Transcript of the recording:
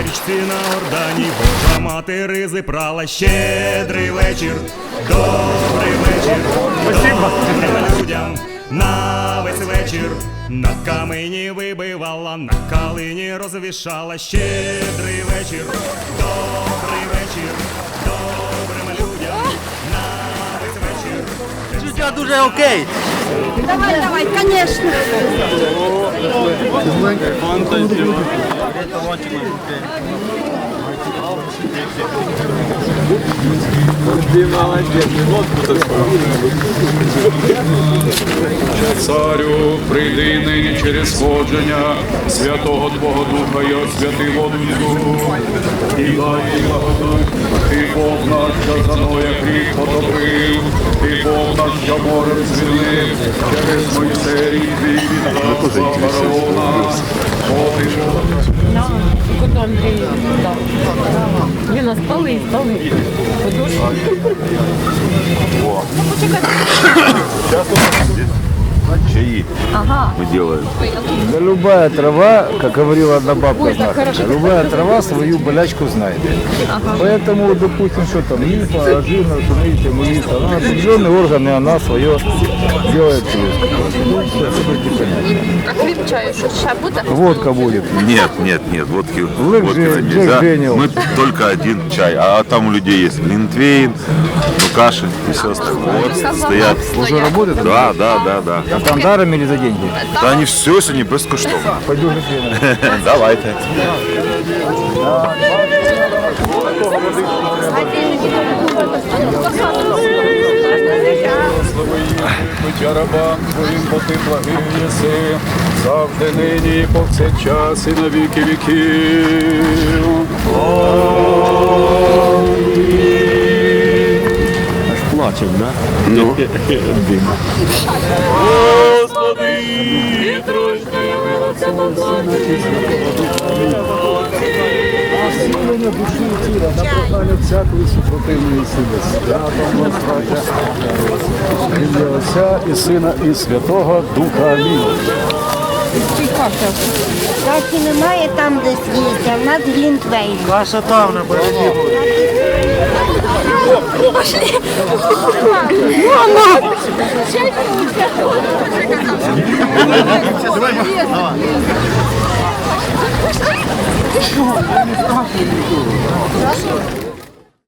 Торці на ордані, Божа мати ризи прала. Щедрий вечір, добрий вечір, добрим людям. На весь вечір на камені вибивала, на калині розвішала. Щедрий вечір, добрий вечір, добрим людям. На весь вечір. Життя дуже окей. Давай, давай, конечно. Фантазіон. Ти молодець, лодку так справді. Царю, прийди нині через сходження Святого Твого Духа і освяти воду. І дай благодать, ти Бог наш, що за мною гріх подобрив, ти Бог наш, що морем звільнив, через Мойсей твій віддав за фараона. О, ти Бог, Кот Андрій дав. Він нас спали, спали. чаи мы делаем. Да любая трава, как говорила одна бабка Ой, наша, хорошо. любая трава свою болячку знает. Поэтому, допустим, что там, лимфа, ажина, смотрите, молитва, она определенные органы, она свое делает. А хліб чаю, що ще буде? Водка будет. Нет, нет, нет, водки, Блэк водки Джей- нельзя. Джек. Мы только один чай, а там у людей есть линтвейн, нукаши и все остальное. Вот стоят. Уже работает? Да, да, да, да. Там даром или за деньги? Да они все сьогодні безкоштовно. Пойдешь же Давайте. Будь рабам твоїм, бо ти благий єси, завжди нині повсякчас і на віки віків. Плачем, да? Ну. Силення душі і тіла, на прохання всякої супротивної сили. Святого Господа, ім'я Отця і Сина і Святого Духа. Амінь. Каші немає там, де а в нас глінтвейн. Каша там на березі.